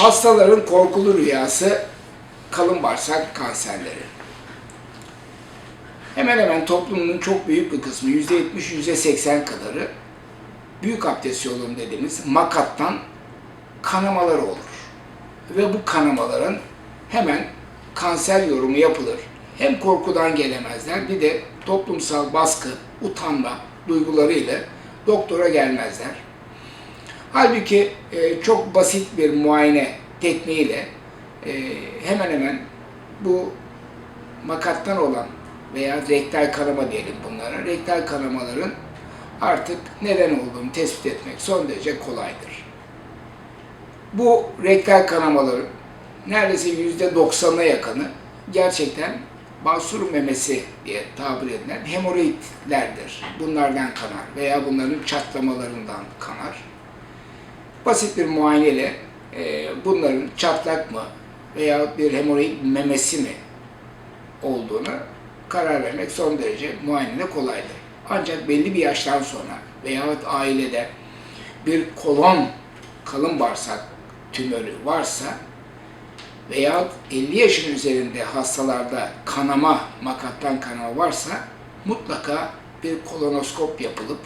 Hastaların korkulu rüyası kalın bağırsak kanserleri. Hemen hemen toplumun çok büyük bir kısmı, %70-%80 kadarı büyük abdest yolum dediğimiz makattan kanamalar olur. Ve bu kanamaların hemen kanser yorumu yapılır. Hem korkudan gelemezler bir de toplumsal baskı, utanma duygularıyla doktora gelmezler. Halbuki e, çok basit bir muayene tekniğiyle e, hemen hemen bu makattan olan veya rektal kanama diyelim bunlara, rektal kanamaların artık neden olduğunu tespit etmek son derece kolaydır. Bu rektal kanamaların neredeyse yüzde doksanına yakını gerçekten basur memesi diye tabir edilen hemoroidlerdir. Bunlardan kanar veya bunların çatlamalarından kanar. Basit bir muayeneyle e, bunların çatlak mı veya bir hemoroid memesi mi olduğunu karar vermek son derece muayenede kolaydır. Ancak belli bir yaştan sonra veyahut ailede bir kolon kalın bağırsak tümörü varsa veyahut 50 yaşın üzerinde hastalarda kanama, makattan kanama varsa mutlaka bir kolonoskop yapılıp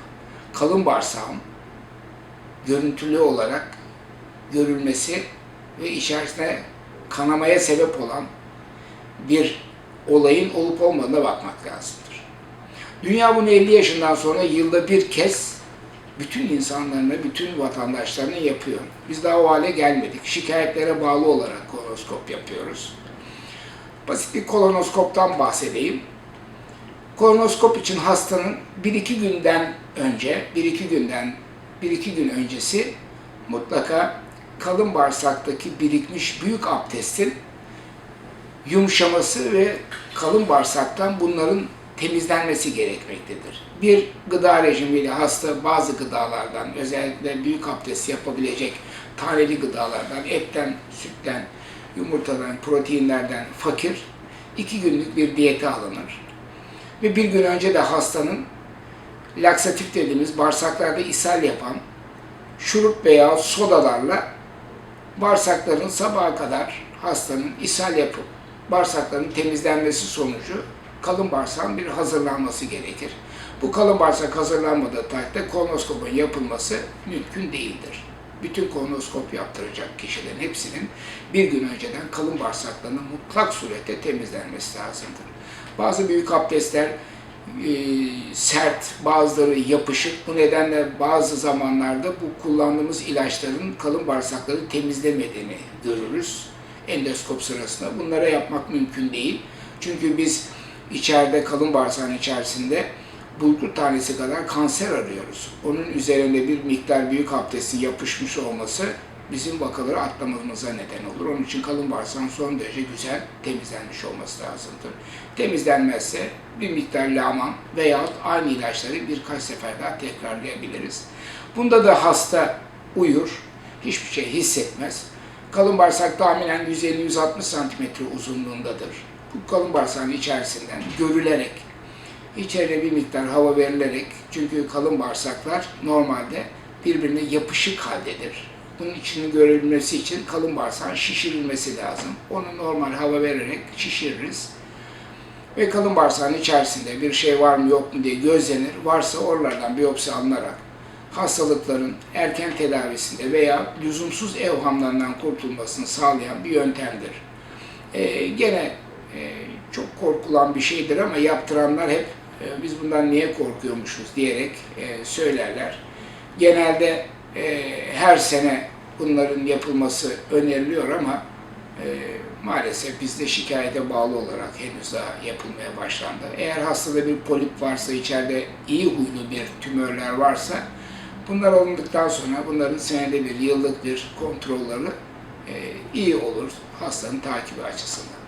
kalın bağırsağın görüntülü olarak görülmesi ve içerisinde kanamaya sebep olan bir olayın olup olmadığına bakmak lazımdır. Dünya bunu 50 yaşından sonra yılda bir kez bütün insanlarına, bütün vatandaşlarına yapıyor. Biz daha o hale gelmedik. Şikayetlere bağlı olarak kolonoskop yapıyoruz. Basit bir kolonoskoptan bahsedeyim. Kolonoskop için hastanın 1-2 günden önce, 1-2 günden 1-2 gün öncesi mutlaka kalın bağırsaktaki birikmiş büyük abdestin yumuşaması ve kalın bağırsaktan bunların temizlenmesi gerekmektedir. Bir gıda rejimiyle hasta bazı gıdalardan, özellikle büyük abdest yapabilecek taneli gıdalardan, etten, sütten, yumurtadan, proteinlerden fakir, iki günlük bir diyete alınır. Ve bir gün önce de hastanın laksatif dediğimiz bağırsaklarda ishal yapan şurup veya sodalarla bağırsakların sabaha kadar hastanın ishal yapıp bağırsakların temizlenmesi sonucu kalın bağırsağın bir hazırlanması gerekir. Bu kalın bağırsak hazırlanmadığı takdirde kolonoskopun yapılması mümkün değildir. Bütün kolonoskop yaptıracak kişilerin hepsinin bir gün önceden kalın bağırsaklarının mutlak surette temizlenmesi lazımdır. Bazı büyük abdestler e, sert, bazıları yapışık. Bu nedenle bazı zamanlarda bu kullandığımız ilaçların kalın bağırsakları temizlemediğini görürüz endoskop sırasında. Bunlara yapmak mümkün değil. Çünkü biz içeride kalın bağırsağın içerisinde bulgur tanesi kadar kanser arıyoruz. Onun üzerinde bir miktar büyük abdestin yapışmış olması bizim vakaları atlamamıza neden olur. Onun için kalın bağırsağın son derece güzel temizlenmiş olması lazımdır. Temizlenmezse bir miktar laman veya aynı ilaçları birkaç sefer daha tekrarlayabiliriz. Bunda da hasta uyur, hiçbir şey hissetmez. Kalın bağırsak tahminen 150-160 santimetre uzunluğundadır. Bu kalın bağırsağın içerisinden görülerek, içerine bir miktar hava verilerek, çünkü kalın bağırsaklar normalde birbirine yapışık haldedir. Bunun içinin görebilmesi için kalın bağırsağın şişirilmesi lazım. Onu normal hava vererek şişiririz. Ve kalın bağırsağın içerisinde bir şey var mı yok mu diye gözlenir. Varsa oralardan biyopsi alınarak hastalıkların erken tedavisinde veya lüzumsuz evhamlarından kurtulmasını sağlayan bir yöntemdir. Ee, gene e, çok korkulan bir şeydir ama yaptıranlar hep e, biz bundan niye korkuyormuşuz diyerek e, söylerler. Genelde e, her sene bunların yapılması öneriliyor ama e, maalesef bizde şikayete bağlı olarak henüz daha yapılmaya başlandı. Eğer hastada bir polip varsa, içeride iyi huylu bir tümörler varsa bunlar alındıktan sonra bunların senede bir, yıllık bir kontrolleri e, iyi olur hastanın takibi açısından.